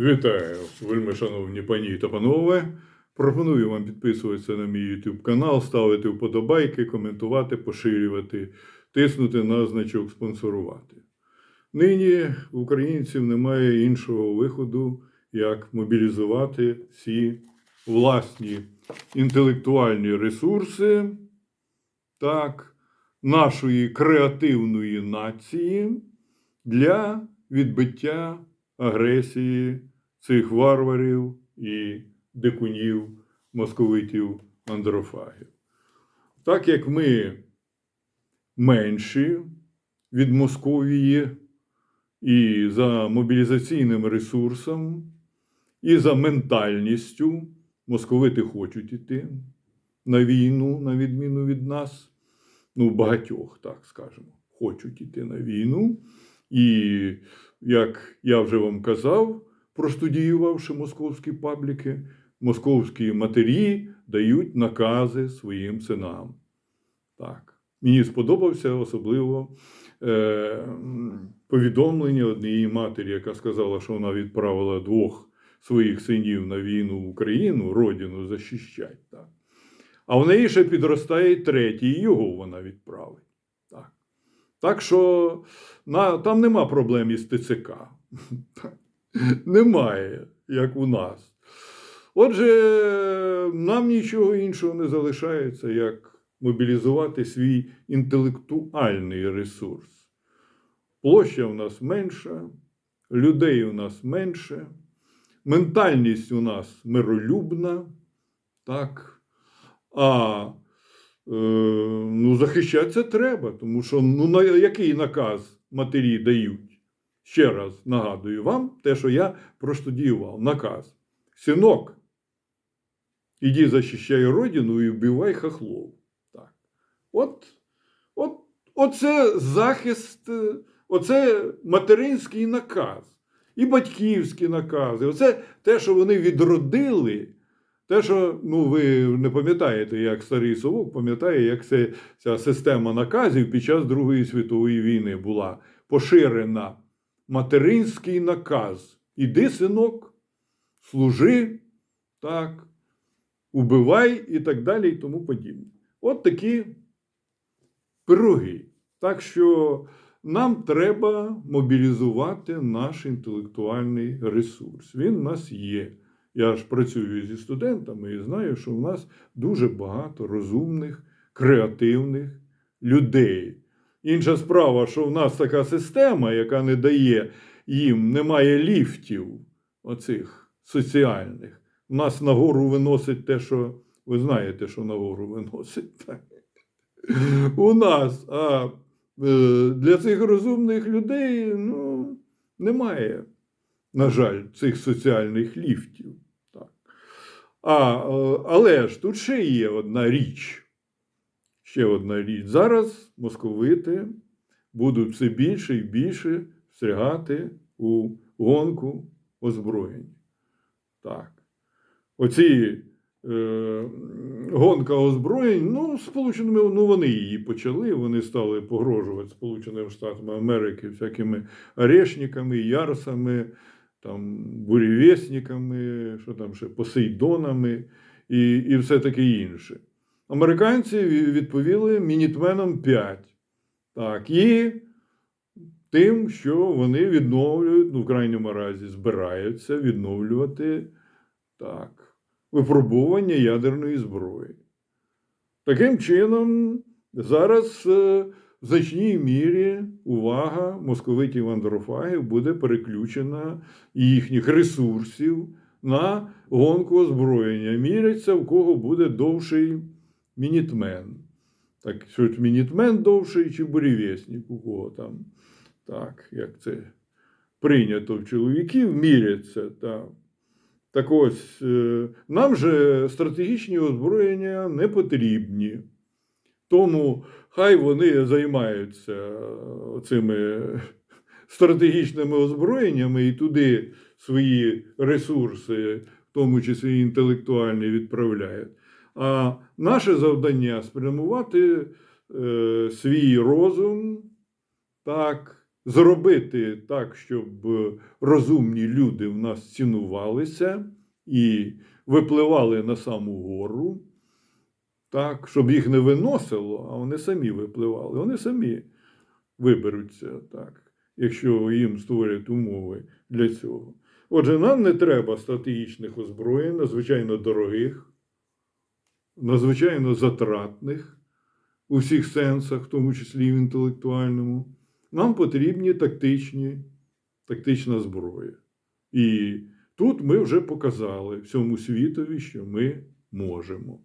Вітаю, вельми шановні пані та панове. Пропоную вам підписуватися на мій YouTube канал, ставити вподобайки, коментувати, поширювати, тиснути на значок спонсорувати. Нині українців немає іншого виходу, як мобілізувати всі власні інтелектуальні ресурси так, нашої креативної нації для відбиття агресії цих варварів і дикунів, московитів, андрофагів. Так як ми менші від Московії і за мобілізаційним ресурсом, і за ментальністю, московити хочуть іти на війну, на відміну від нас. Ну, багатьох, так скажемо, хочуть іти на війну. І як я вже вам казав, простудіювавши московські пабліки, московські матері дають накази своїм синам. Так. Мені сподобався особливо е, повідомлення однієї матері, яка сказала, що вона відправила двох своїх синів на війну в Україну, родину захищать. Так. А в неї ще підростає третій, і його вона відправить. Так, так що на, там нема проблем із ТЦК. Немає, як у нас. Отже, нам нічого іншого не залишається, як мобілізувати свій інтелектуальний ресурс. Площа у нас менша, людей у нас менше, ментальність у нас миролюбна, так. А е, ну, захищатися треба, тому що ну, на який наказ матері дають? Ще раз нагадую вам те, що я простудіював. Наказ. Синок, іди захищай родину і вбивай хахлов. Так. От, от, оце захист, е, оце материнський наказ. І батьківські накази. Оце те, що вони відродили. Те, що ну, ви не пам'ятаєте, як старий совок пам'ятає, як це, ця система наказів під час Другої світової війни була поширена. Материнський наказ. Іди, синок, служи, так, убивай і так далі, і тому подібне. От такі пироги. Так що нам треба мобілізувати наш інтелектуальний ресурс. Він в нас є. Я ж працюю зі студентами і знаю, що в нас дуже багато розумних, креативних людей. Інша справа, що в нас така система, яка не дає їм, немає ліфтів оцих соціальних. У нас нагору виносить те, що ви знаєте, що нагору виносить. Так? У нас. А е, для цих розумних людей ну, немає, на жаль, цих соціальних ліфтів. Так. А, е, але ж тут ще є одна річ. Ще одна річ. Зараз московити будуть все більше і більше встрягати у гонку озброєнь. Так. Оці е, гонка озброєнь, ну, Сполученими, ну, вони її почали, вони стали погрожувати Сполученим Штатам Америки всякими орешниками, ярсами, там, бурєвєсниками, що там ще, посейдонами і, і все таке інше. Американці відповіли Мінітменом 5. Так, і тим, що вони відновлюють, ну, в крайньому разі, збираються відновлювати так, випробування ядерної зброї. Таким чином, зараз е, в значній мірі увага московитів андрофагів буде переключена їхніх ресурсів на гонку озброєння. Міряться, в кого буде довший мінітмен. Так, що мінітмен довший чи бурєвєсник, у кого там. Так, як це прийнято в чоловіків, міряться. Так. Так ось, е, нам же стратегічні озброєння не потрібні. Тому хай вони займаються цими стратегічними озброєннями і туди свої ресурси, в тому числі інтелектуальні, відправляють. А наше завдання спрямувати е, свій розум, так, зробити так, щоб розумні люди в нас цінувалися і випливали на саму гору, так, щоб їх не виносило, а вони самі випливали. Вони самі виберуться, так, якщо їм створять умови для цього. Отже, нам не треба стратегічних озброєнь, надзвичайно дорогих, надзвичайно затратних у всіх сенсах, в тому числі і в інтелектуальному. Нам потрібні тактичні, тактична зброя. І тут ми вже показали всьому світові, що ми можемо.